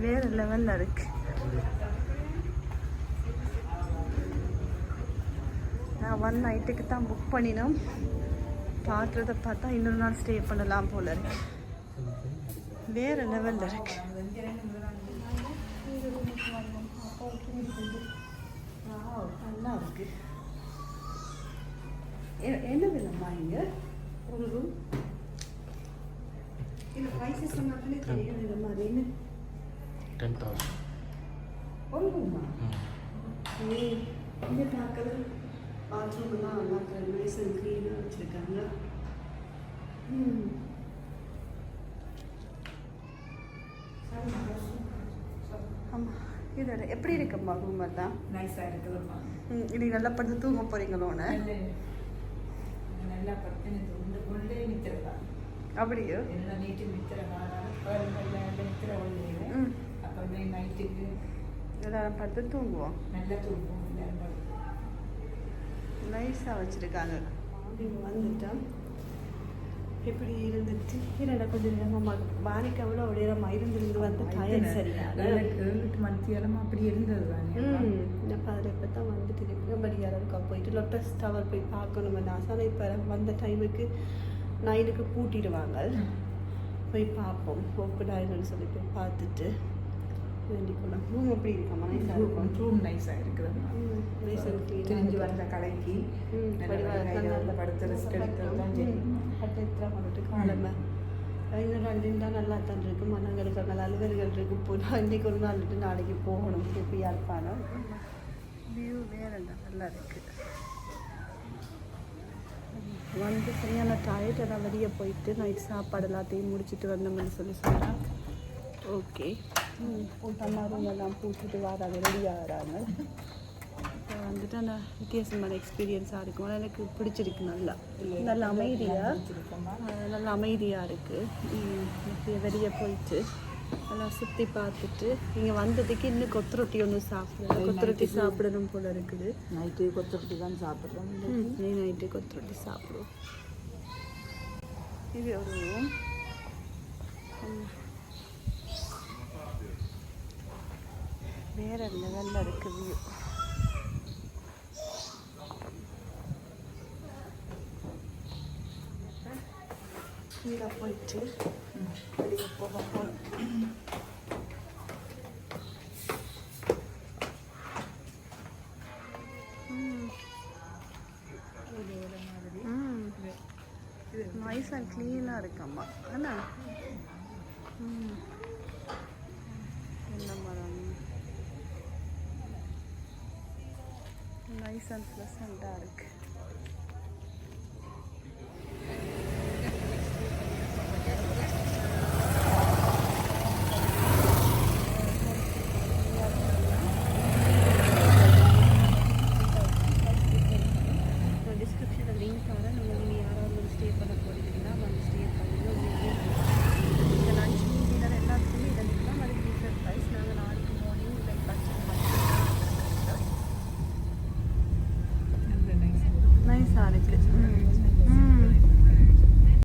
வேறு லெவலில் இருக்கு. நான் ஒன் நைட்டுக்கு தான் புக் பண்ணினோம். பார்க்குறத பார்த்தா இன்னொரு நாள் ஸ்டே பண்ணலாம் போல இருக்கு. வேறு லெவலில் இருக்கு. நல்லா இருக்கு. என்ன விதமா இங்க? ஒரு ரூம் இந்த ப்ரைஸஸ் சொன்னாலே தெரியும் இந்த மாதிரி டென் தௌசண்ட் ஒரு ரூமா இங்கே பார்க்கல. பாத்ரூம்லாம் எப்படி இருக்கும்மா ரூம் எல்லாம்? நைஸாக இருக்குதும்மா. ம் நல்லா படுத்து தூங்க போகிறீங்களோன்னு நல்லா படுத்து உண்டு அப்படியோ? எல்லாம் நீட்டு நித்திரலாம் நித்திர ஒன்று எல்லாரும் பார்த்து தூங்குவோம். தூங்குவோம் எல்லாரும் படுத்து. நைஸாக வச்சுருக்காங்க. வந்துட்டோம் இப்படி இருந்துட்டு என்னடா கொஞ்சம் நேரமாக பானிக்கு அவ்வளோ நேரமாக இருந்திருந்து வந்து டயர் சரியாக ஏழுக்கு மத்தியாலம் அப்படி இருந்தது தானே இப்போ அதில் இப்போ தான் வந்துட்டு இருக்கு. மரியாதைக்கா போயிட்டு லொட்டஸ் டவர் போய் பார்க்கணும். ஆசை இப்போ வந்த டைமுக்கு நைனுக்கு பூட்டிடுவாங்க. போய் பார்ப்போம். ஓப்பன் ஆயிடும்னு சொல்லி போய் பார்த்துட்டு வேண்டிக்கணும் ரூம் எப்படி இருக்காமா நைஸாக இருக்கும் ரூம் நைஸாக அண்ட் தெரிஞ்சு வந்த வந்து படுத்து ரெஸ்ட் எடுத்தது தான் சரி. பட்டு எத்தனை பண்ணிட்டு காலமை ரெண்டு தான் நல்லா தான் இருக்கு. மனங்களுக்கு அங்கே அலுவல்கள் இருக்கு. போனால் இன்றைக்கு ஒரு நாள் விட்டு நாளைக்கு போகணும். எப்படியா இருப்பானோ வியூ வேற நல்லா இருக்கு. வந்து சரியான டயர்ட் எல்லாம் வெளியே போயிட்டு நைட் சாப்பாடு எல்லாத்தையும் முடிச்சிட்டு வந்தோம்னு சொல்லி சொன்னான் ஓகே அம்மா ரூம் எல்லாம் பூட்டிட்டு வராங்க ரெடி ஆகிறாங்க இப்போ வந்துட்டு அந்த வித்தியாசமான எக்ஸ்பீரியன்ஸாக இருக்கும். ஆனா எனக்கு பிடிச்சிருக்கு நல்லா. நல்ல அமைதியாக நல்ல அமைதியாக இருக்குது வெளியே போயிட்டு எல்லாம் சுற்றி பார்த்துட்டு இங்கே வந்ததுக்கு இன்னும் கொத்துரொட்டி ஒன்று சாப்பிடணும். கொத்துரொட்டி சாப்பிடணும் போல இருக்குது. நைட்டு கொத்தப்பட்டு தான் சாப்பிட்றோம். நீ நைட்டு கொத்துரொட்டி சாப்பிடுவோம். இது ஒரு room. ம். வேற லெவலில் இருக்கு வியூ கீழே போயிட்டு வெளியே போக போகணும் அண்ட் க்ளீனாக இருக்கம்மா அண்ணா. ம் என்ன மரம் நைஸ் அண்ட் ப்ளசண்ட்டாக இருக்குது isabet etmiyor. Hmm.